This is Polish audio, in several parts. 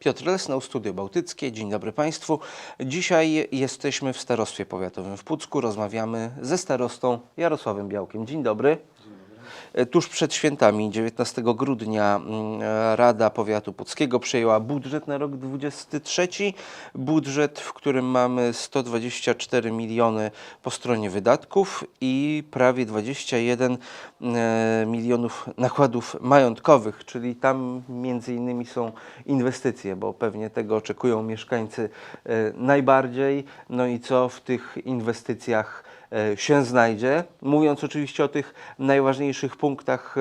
Piotr Lesnał, Studio Bałtyckie. Dzień dobry Państwu. Dzisiaj jesteśmy w Starostwie Powiatowym w Pucku. Rozmawiamy ze starostą Jarosławem Białkiem. Dzień dobry. E, Tuż przed świętami, 19 grudnia, mm, Rada Powiatu Puckiego przyjęła budżet na rok 2023. Budżet, w którym mamy 124 miliony po stronie wydatków i prawie 21 e, milionów nakładów majątkowych, czyli tam między innymi są inwestycje, bo pewnie tego oczekują mieszkańcy e, najbardziej. No i co w tych inwestycjach się znajdzie. Mówiąc oczywiście o tych najważniejszych punktach, e,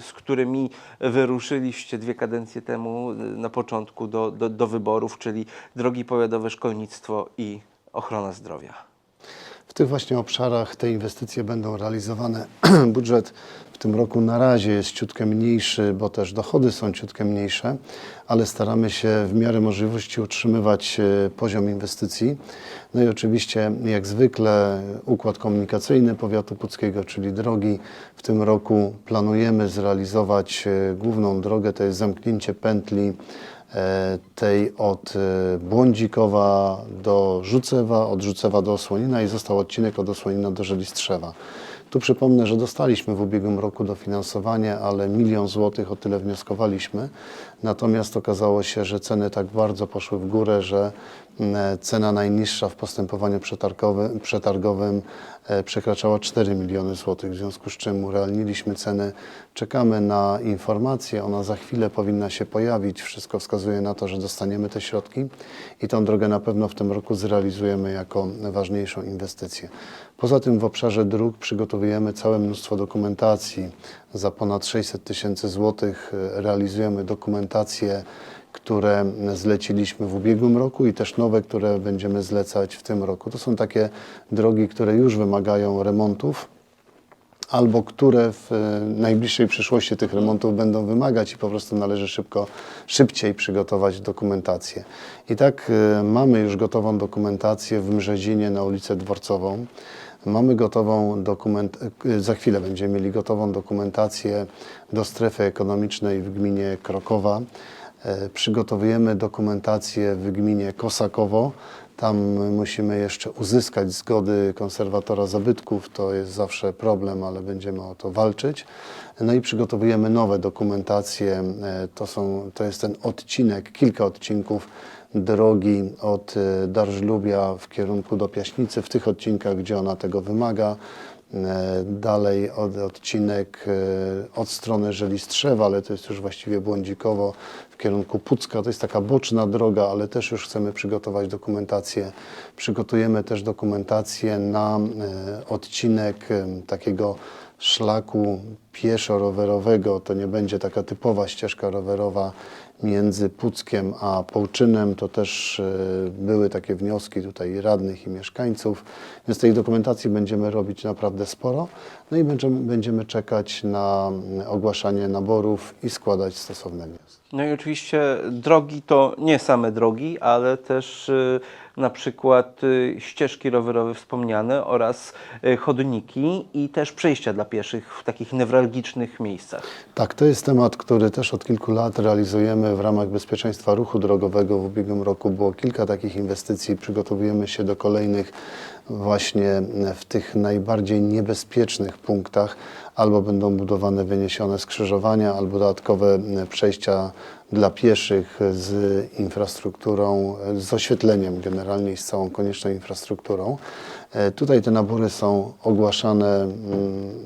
z którymi wyruszyliście dwie kadencje temu e, na początku do, do, do wyborów, czyli drogi powiatowe, szkolnictwo i ochrona zdrowia. W tych właśnie obszarach te inwestycje będą realizowane. Budżet w tym roku na razie jest ciutkę mniejszy, bo też dochody są ciutkę mniejsze, ale staramy się w miarę możliwości utrzymywać e, poziom inwestycji. No i oczywiście, jak zwykle, układ komunikacyjny powiatu puckiego, czyli drogi. W tym roku planujemy zrealizować e, główną drogę, to jest zamknięcie pętli tej od e, Błądzikowa do Rzucewa, od Rzucewa do Osłonina i został odcinek od Osłonina do Żelistrzewa. Tu przypomnę, że dostaliśmy w ubiegłym roku dofinansowanie, ale milion złotych o tyle wnioskowaliśmy. Natomiast okazało się, że ceny tak bardzo poszły w górę, że mm, cena najniższa w postępowaniu przetargowym, przetargowym przekraczała 4 miliony złotych, w związku z czym urealniliśmy ceny. Czekamy na informację, ona za chwilę powinna się pojawić. Wszystko wskazuje na to, że dostaniemy te środki i tą drogę na pewno w tym roku zrealizujemy jako ważniejszą inwestycję. Poza tym w obszarze dróg przygotowujemy całe mnóstwo dokumentacji. Za ponad 600 tysięcy złotych e, realizujemy dokumentacje, które zleciliśmy w ubiegłym roku i też nowe, które będziemy zlecać w tym roku. To są takie drogi, które już wymagają remontów albo które w e, najbliższej przyszłości tych remontów będą wymagać i po prostu należy szybko, szybciej przygotować dokumentację. I tak e, mamy już gotową dokumentację w Mrzezinie na ulicę Dworcową. Mamy gotową dokument, e, za chwilę będziemy mieli gotową dokumentację do strefy ekonomicznej w gminie Krokowa. E, Przygotowujemy dokumentację w gminie Kosakowo. Tam musimy jeszcze uzyskać zgody konserwatora zabytków. To jest zawsze problem, ale będziemy o to walczyć. No i przygotowujemy nowe dokumentacje. E, To, są, to jest ten odcinek, kilka odcinków drogi od e, Darżlubia w kierunku do Piaśnicy, w tych odcinkach, gdzie ona tego wymaga. E, Dalej od, odcinek e, od strony Żelistrzewa, ale to jest już właściwie Błądzikowo w kierunku Pucka. To jest taka boczna droga, ale też już chcemy przygotować dokumentację. Przygotujemy też dokumentację na odcinek takiego szlaku pieszo-rowerowego. To nie będzie taka typowa ścieżka rowerowa między Puckiem a Połczynem. To też e, były takie wnioski tutaj radnych i mieszkańców. Więc tej dokumentacji będziemy robić naprawdę sporo. No i będziemy, będziemy czekać na mm, ogłaszanie naborów i składać stosowne wnioski. No i oczywiście drogi to nie same drogi, ale też y, na przykład y, ścieżki rowerowe wspomniane oraz y, chodniki i też przejścia dla pieszych w takich newralgicznych miejscach. Tak, to jest temat, który też od kilku lat realizujemy w ramach bezpieczeństwa ruchu drogowego. W ubiegłym roku było kilka takich inwestycji. Przygotowujemy się do kolejnych właśnie w tych najbardziej niebezpiecznych punktach. Albo będą budowane wyniesione skrzyżowania, albo dodatkowe przejścia dla pieszych z infrastrukturą, z oświetleniem generalnie i z całą konieczną infrastrukturą. E, Tutaj te nabory są ogłaszane mm,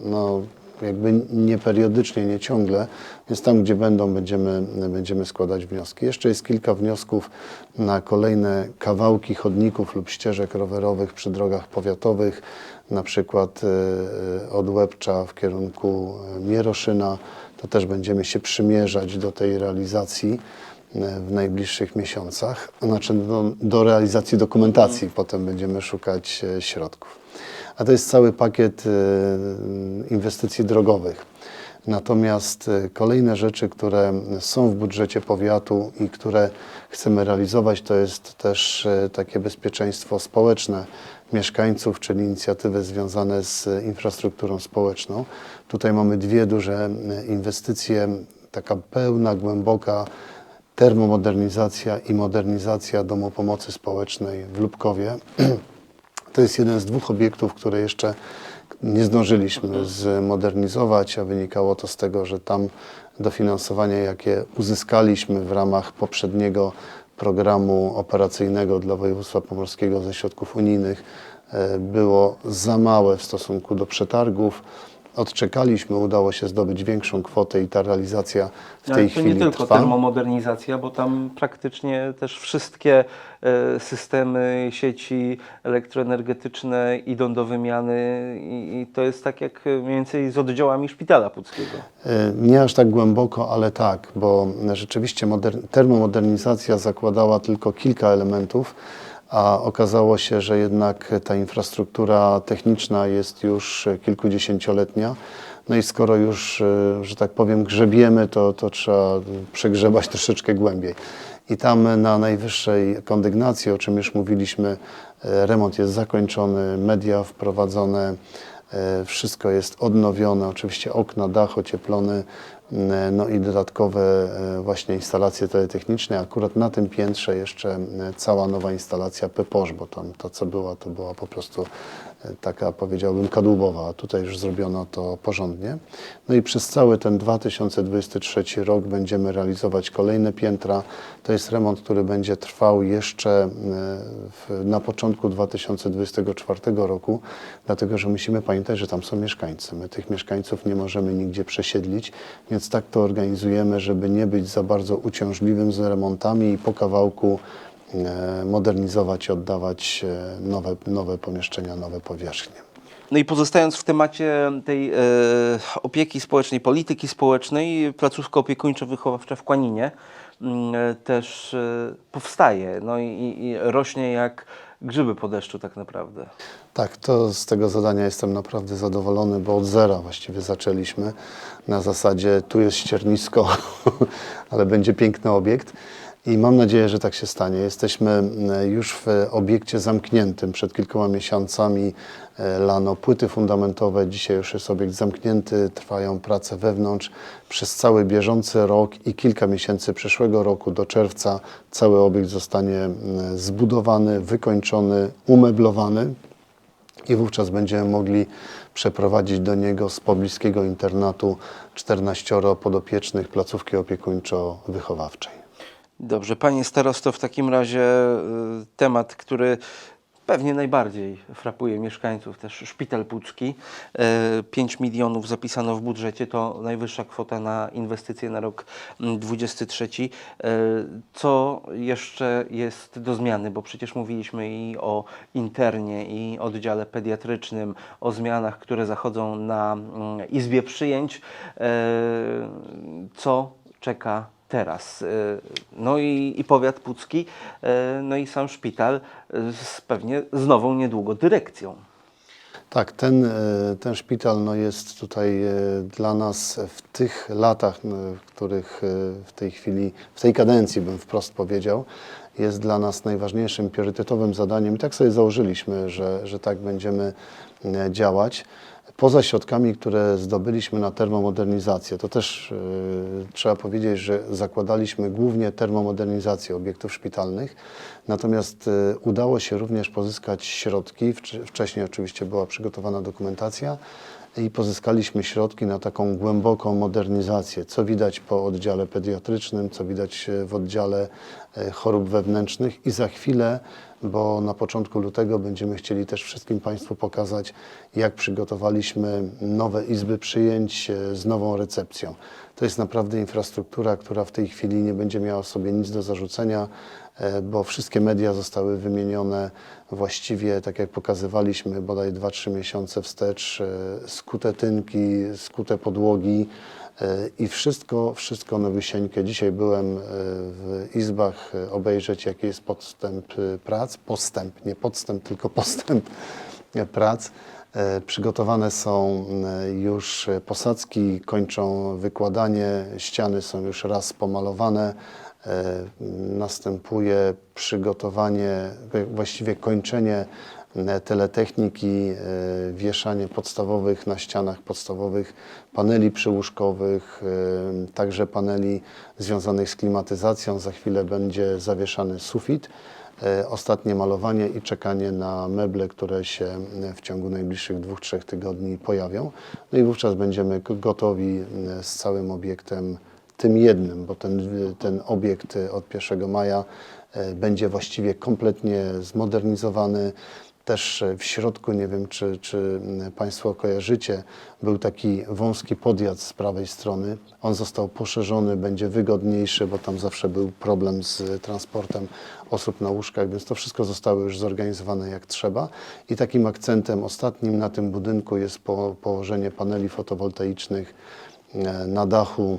no, jakby nie nie ciągle, więc tam, gdzie będą, będziemy, będziemy składać wnioski. Jeszcze jest kilka wniosków na kolejne kawałki chodników lub ścieżek rowerowych przy drogach powiatowych, na przykład e, od Łebcza w kierunku e, Mieroszyna. To też będziemy się przymierzać do tej realizacji e, w najbliższych miesiącach, znaczy do, do realizacji dokumentacji, potem będziemy szukać e, środków. A to jest cały pakiet e, inwestycji drogowych. Natomiast e, kolejne rzeczy, które są w budżecie powiatu i które chcemy realizować, to jest też e, takie bezpieczeństwo społeczne mieszkańców, czyli inicjatywy związane z infrastrukturą społeczną. Tutaj mamy dwie duże inwestycje, taka pełna, głęboka termomodernizacja i modernizacja Domu Pomocy Społecznej w Lubkowie. To jest jeden z dwóch obiektów, które jeszcze nie zdążyliśmy zmodernizować, a wynikało to z tego, że tam dofinansowanie, jakie uzyskaliśmy w ramach poprzedniego programu operacyjnego dla województwa pomorskiego ze środków unijnych, e, było za małe w stosunku do przetargów. Odczekaliśmy, udało się zdobyć większą kwotę i ta realizacja w tej Ale to chwili nie tylko trwa. termomodernizacja, bo tam praktycznie też wszystkie e, systemy sieci elektroenergetyczne idą do wymiany i, to jest tak jak mniej więcej z oddziałami szpitala puckiego. E, Nie aż tak głęboko, ale tak, bo rzeczywiście moder- termomodernizacja zakładała tylko kilka elementów, a okazało się, że jednak ta infrastruktura techniczna jest już kilkudziesięcioletnia. No i skoro już, że tak powiem, grzebiemy, to, to trzeba przegrzebać troszeczkę głębiej. I tam na najwyższej kondygnacji, o czym już mówiliśmy, e, remont jest zakończony, media wprowadzone, E, Wszystko jest odnowione, oczywiście okna, dach ocieplony, no i dodatkowe e, właśnie instalacje teletechniczne. Akurat na tym piętrze jeszcze m, cała nowa instalacja PEPOSZ, bo tam to co była, to była po prostu e, taka powiedziałbym kadłubowa, a tutaj już zrobiono to porządnie. No i przez cały ten 2023 rok będziemy realizować kolejne piętra. To jest remont, który będzie trwał jeszcze e, w, na początku 2024 roku, dlatego że musimy pamiętać, że tam są mieszkańcy. My tych mieszkańców nie możemy nigdzie przesiedlić, więc tak to organizujemy, żeby nie być za bardzo uciążliwym z remontami i po kawałku modernizować i oddawać e, nowe, nowe pomieszczenia, nowe powierzchnie. No i pozostając w temacie tej e, opieki społecznej, polityki społecznej, placówka opiekuńczo-wychowawcza w Kłaninie mm, e, też e, powstaje no i, i rośnie jak grzyby po deszczu tak naprawdę. Tak, to z tego zadania jestem naprawdę zadowolony, bo od zera właściwie zaczęliśmy. Na zasadzie tu jest ściernisko, ale będzie piękny obiekt. I mam nadzieję, że tak się stanie. Jesteśmy mm, już w obiekcie zamkniętym. Przed kilkoma miesiącami e, lano płyty fundamentowe. Dzisiaj już jest obiekt zamknięty. Trwają prace wewnątrz. Przez cały bieżący rok i kilka miesięcy przyszłego roku do czerwca cały obiekt zostanie zbudowany, wykończony, umeblowany i wówczas będziemy mogli przeprowadzić do niego z pobliskiego internatu 14 podopiecznych placówki opiekuńczo-wychowawczej. Dobrze, panie starosto, w takim razie y, temat, który pewnie najbardziej frapuje mieszkańców, też szpital pucki. E, 5 milionów zapisano w budżecie, to najwyższa kwota na inwestycje na rok mm, 23. E, Co jeszcze jest do zmiany, bo przecież mówiliśmy i o internie, i oddziale pediatrycznym, o zmianach, które zachodzą na mm, izbie przyjęć. Co czeka teraz. E, No i, i powiat pucki, e, no i sam szpital e, z pewnie z nową niedługo dyrekcją. Tak, ten, ten szpital no, jest tutaj dla nas w tych latach, w których w tej chwili, w tej kadencji bym wprost powiedział, jest dla nas najważniejszym priorytetowym zadaniem i tak sobie założyliśmy, że, że tak będziemy działać. Poza środkami, które zdobyliśmy na termomodernizację, to też e, trzeba powiedzieć, że zakładaliśmy głównie termomodernizację obiektów szpitalnych, natomiast e, udało się również pozyskać środki. Wcze- Wcześniej oczywiście była przygotowana dokumentacja i pozyskaliśmy środki na taką głęboką modernizację, co widać po oddziale pediatrycznym, co widać e, w oddziale e, chorób wewnętrznych. I za chwilę, bo na początku lutego będziemy chcieli też wszystkim Państwu pokazać, jak przygotowaliśmy nowe izby przyjęć e, z nową recepcją. To jest naprawdę infrastruktura, która w tej chwili nie będzie miała sobie nic do zarzucenia, bo wszystkie media zostały wymienione właściwie, tak jak pokazywaliśmy, bodaj 2-3 miesiące wstecz, e, skute tynki, skute podłogi e, i wszystko, wszystko na wysieńkę. Dzisiaj byłem e, w izbach e, obejrzeć, jaki jest podstęp e, prac, postęp, nie podstęp, tylko postęp e, prac. E, Przygotowane są e, już e, posadzki, kończą wykładanie, ściany są już raz pomalowane. E, Następuje przygotowanie, właściwie kończenie e, teletechniki, e, wieszanie podstawowych na ścianach podstawowych paneli przyłóżkowych, także paneli związanych z klimatyzacją. Za chwilę będzie zawieszany sufit ostatnie malowanie i czekanie na meble, które się w ciągu najbliższych dwóch, trzech tygodni pojawią. No i wówczas będziemy gotowi z całym obiektem, tym jednym, bo ten, ten obiekt e, od 1 maja e, będzie właściwie kompletnie zmodernizowany. Też e, w środku, nie wiem czy, czy m, Państwo kojarzycie, był taki wąski podjazd z prawej strony. On został poszerzony, będzie wygodniejszy, bo tam zawsze był problem z transportem osób na łóżkach, więc to wszystko zostało już zorganizowane jak trzeba. I takim akcentem ostatnim na tym budynku jest po, położenie paneli fotowoltaicznych na dachu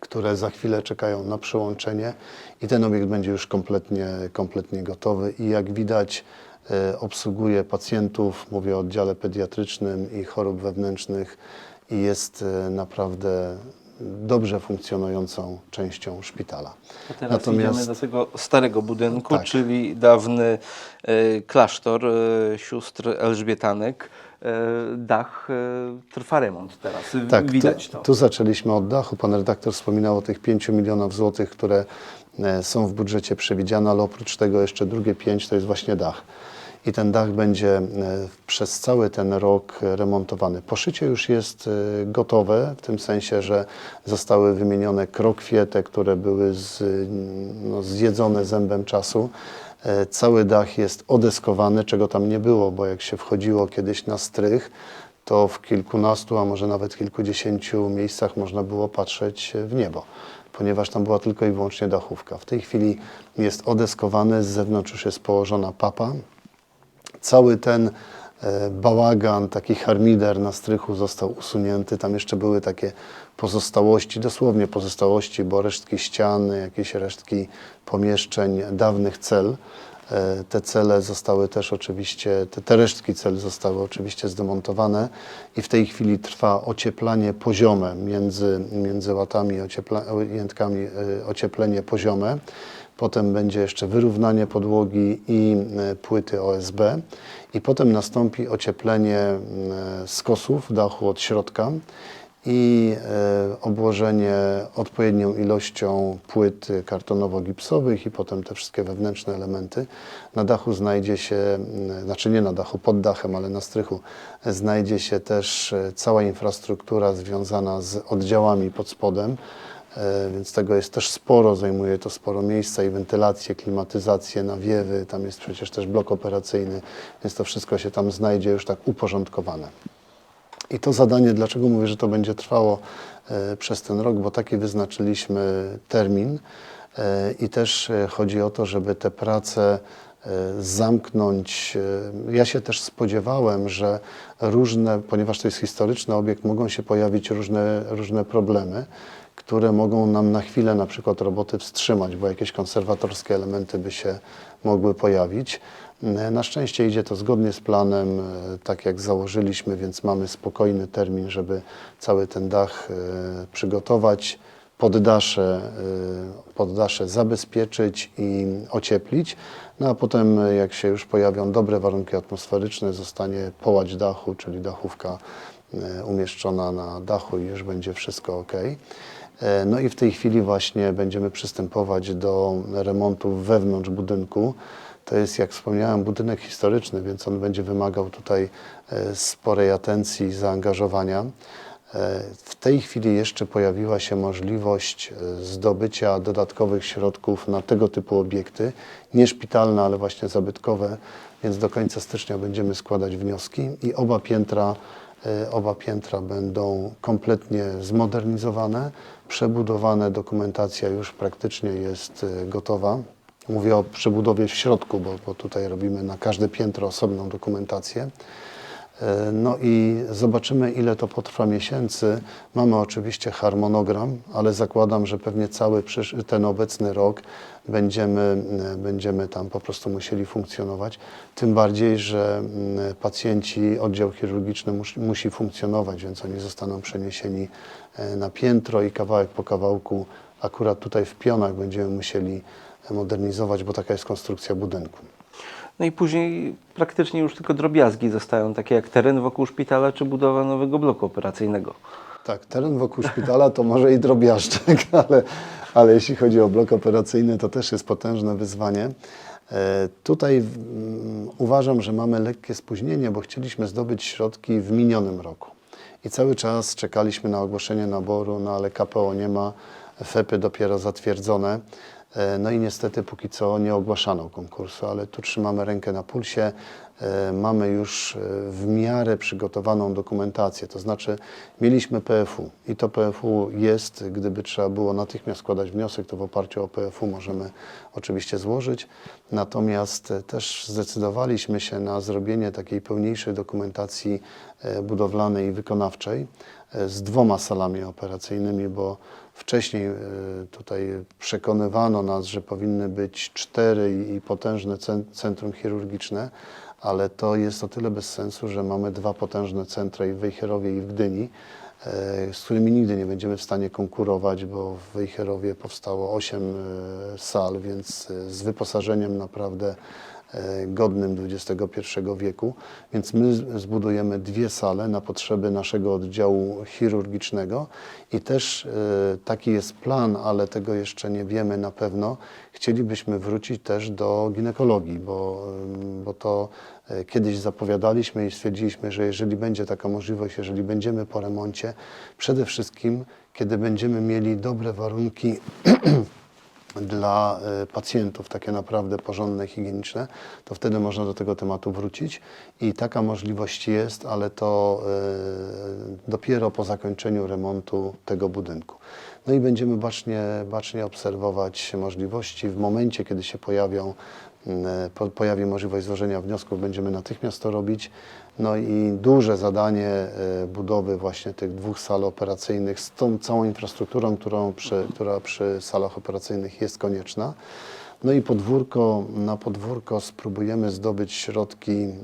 które za chwilę czekają na przyłączenie i ten obiekt będzie już kompletnie, kompletnie gotowy i jak widać e, obsługuje pacjentów, mówię o oddziale pediatrycznym i chorób wewnętrznych i jest e, naprawdę dobrze funkcjonującą częścią szpitala. A teraz idziemy do tego starego budynku, Tak. czyli dawny e, klasztor e, sióstr Elżbietanek. E, dach e, trwa remont teraz. Tak, Widać tu, to. tu zaczęliśmy od dachu. Pan redaktor wspominał o tych 5 milionów złotych, które e, są w budżecie przewidziane, ale oprócz tego jeszcze drugie 5 to jest właśnie dach. I ten dach będzie przez cały ten rok remontowany. Poszycie już jest gotowe, w tym sensie, że zostały wymienione krokwie, te, które były z, no, zjedzone zębem czasu. E, Cały dach jest odeskowany, czego tam nie było, bo jak się wchodziło kiedyś na strych, to w kilkunastu, a może nawet kilkudziesięciu miejscach można było patrzeć w niebo, ponieważ tam była tylko i wyłącznie dachówka. W tej chwili jest odeskowany, z zewnątrz już jest położona papa. Cały ten bałagan, taki harmider na strychu został usunięty. Tam jeszcze były takie pozostałości, dosłownie pozostałości, bo resztki ścian, jakieś resztki pomieszczeń, dawnych cel. E, Te cele zostały też oczywiście, te, te resztki cel zostały oczywiście zdemontowane i w tej chwili trwa ocieplanie poziome między, między łatami, ociepla, jętkami, e, ocieplenie poziome. Potem będzie jeszcze wyrównanie podłogi i e, płyty OSB i potem nastąpi ocieplenie e, skosów dachu od środka i e, obłożenie odpowiednią ilością płyt kartonowo-gipsowych i potem te wszystkie wewnętrzne elementy. Na dachu znajdzie się, znaczy nie na dachu, pod dachem, ale na strychu znajdzie się też cała infrastruktura związana z oddziałami pod spodem. E, Więc tego jest też sporo, zajmuje to sporo miejsca i wentylację, klimatyzację, nawiewy, tam jest przecież też blok operacyjny, więc to wszystko się tam znajdzie już tak uporządkowane. I to zadanie, dlaczego mówię, że to będzie trwało e, przez ten rok, bo taki wyznaczyliśmy termin e, i też chodzi o to, żeby te prace zamknąć. Ja się też spodziewałem, że różne, ponieważ to jest historyczny obiekt, mogą się pojawić różne, różne problemy, które mogą nam na chwilę na przykład roboty wstrzymać, bo jakieś konserwatorskie elementy by się mogły pojawić. E, Na szczęście idzie to zgodnie z planem, e, tak jak założyliśmy, więc mamy spokojny termin, żeby cały ten dach e, przygotować, poddasze, poddasze zabezpieczyć i ocieplić. No a potem, jak się już pojawią dobre warunki atmosferyczne, zostanie połać dachu, czyli dachówka umieszczona na dachu i już będzie wszystko ok. E, No i w tej chwili właśnie będziemy przystępować do remontów wewnątrz budynku. To jest, jak wspomniałem, budynek historyczny, więc on będzie wymagał tutaj e, sporej atencji i zaangażowania. E, W tej chwili jeszcze pojawiła się możliwość zdobycia dodatkowych środków na tego typu obiekty, nie szpitalne, ale właśnie zabytkowe, więc do końca stycznia będziemy składać wnioski i oba piętra, oba piętra będą kompletnie zmodernizowane, przebudowane, dokumentacja już praktycznie jest e, gotowa. Mówię o przebudowie w środku, bo, bo tutaj robimy na każde piętro osobną dokumentację. E, No i zobaczymy, ile to potrwa miesięcy. Mamy oczywiście harmonogram, ale zakładam, że pewnie cały ten obecny rok będziemy, e, będziemy tam po prostu musieli funkcjonować. Tym bardziej, że mm, pacjenci, oddział chirurgiczny mus, musi funkcjonować, więc oni zostaną przeniesieni e, na piętro i kawałek po kawałku, akurat tutaj w pionach będziemy musieli modernizować, bo taka jest konstrukcja budynku. No i później praktycznie już tylko drobiazgi zostają, takie jak teren wokół szpitala czy budowa nowego bloku operacyjnego. Tak, teren wokół szpitala to może i drobiażdżek, ale, ale jeśli chodzi o blok operacyjny, to też jest potężne wyzwanie. E, Tutaj mm, uważam, że mamy lekkie spóźnienie, bo chcieliśmy zdobyć środki w minionym roku. I cały czas czekaliśmy na ogłoszenie naboru, no ale KPO nie ma, FEPy dopiero zatwierdzone. E, No i niestety póki co nie ogłaszano konkursu, ale tu trzymamy rękę na pulsie. E, Mamy już e, w miarę przygotowaną dokumentację, to znaczy mieliśmy PFU i to PFU jest, gdyby trzeba było natychmiast składać wniosek, to w oparciu o PFU możemy oczywiście złożyć. Natomiast też zdecydowaliśmy się na zrobienie takiej pełniejszej dokumentacji budowlanej i wykonawczej z dwoma salami operacyjnymi, bo Wcześniej e, tutaj przekonywano nas, że powinny być cztery i- potężne cen- centrum chirurgiczne, ale to jest o tyle bez sensu, że mamy dwa potężne centra i w Wejherowie i w Gdyni, e, z którymi nigdy nie będziemy w stanie konkurować, bo w Wejherowie powstało osiem e, sal, więc z wyposażeniem naprawdę godnym XXI wieku, więc my zbudujemy dwie sale na potrzeby naszego oddziału chirurgicznego i też e, taki jest plan, ale tego jeszcze nie wiemy na pewno. Chcielibyśmy wrócić też do ginekologii, bo, bo to e, kiedyś zapowiadaliśmy i stwierdziliśmy, że jeżeli będzie taka możliwość, jeżeli będziemy po remoncie, przede wszystkim kiedy będziemy mieli dobre warunki dla e, pacjentów, takie naprawdę porządne, higieniczne, to wtedy można do tego tematu wrócić i taka możliwość jest, ale to e, dopiero po zakończeniu remontu tego budynku. No i będziemy bacznie, bacznie obserwować możliwości. W momencie, kiedy się pojawią, po, pojawi możliwość złożenia wniosków, będziemy natychmiast to robić. No i duże zadanie e, budowy właśnie tych dwóch sal operacyjnych z tą całą infrastrukturą, którą przy, która przy salach operacyjnych jest konieczna. No i podwórko, na podwórko spróbujemy zdobyć środki e,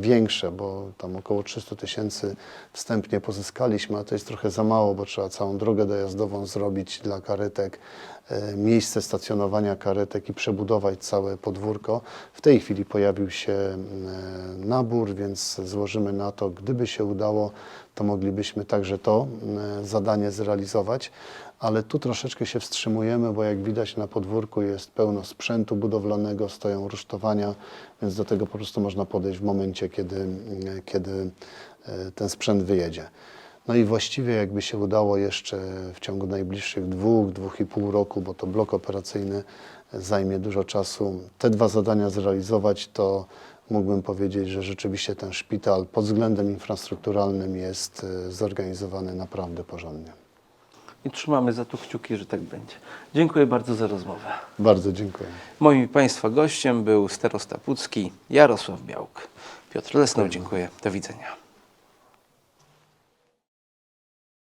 większe, bo tam około 300 tysięcy wstępnie pozyskaliśmy, a to jest trochę za mało, bo trzeba całą drogę dojazdową zrobić dla karetek, e, miejsce stacjonowania karetek i przebudować całe podwórko. W tej chwili pojawił się e, nabór, więc złożymy na to, gdyby się udało, to moglibyśmy także to zadanie zrealizować ale tu troszeczkę się wstrzymujemy, bo jak widać na podwórku jest pełno sprzętu budowlanego, stoją rusztowania, więc do tego po prostu można podejść w momencie, kiedy, kiedy e, ten sprzęt wyjedzie. No i właściwie jakby się udało jeszcze w ciągu najbliższych dwóch, dwóch i pół roku, bo to blok operacyjny zajmie dużo czasu, te dwa zadania zrealizować, to mógłbym powiedzieć, że rzeczywiście ten szpital pod względem infrastrukturalnym jest e, zorganizowany naprawdę porządnie. I trzymamy za to kciuki, że tak będzie. Dziękuję bardzo za rozmowę. Bardzo dziękuję. Moim Państwa gościem był starosta Pucki Jarosław Białk. Piotr Lesnął, dziękuję. Do widzenia.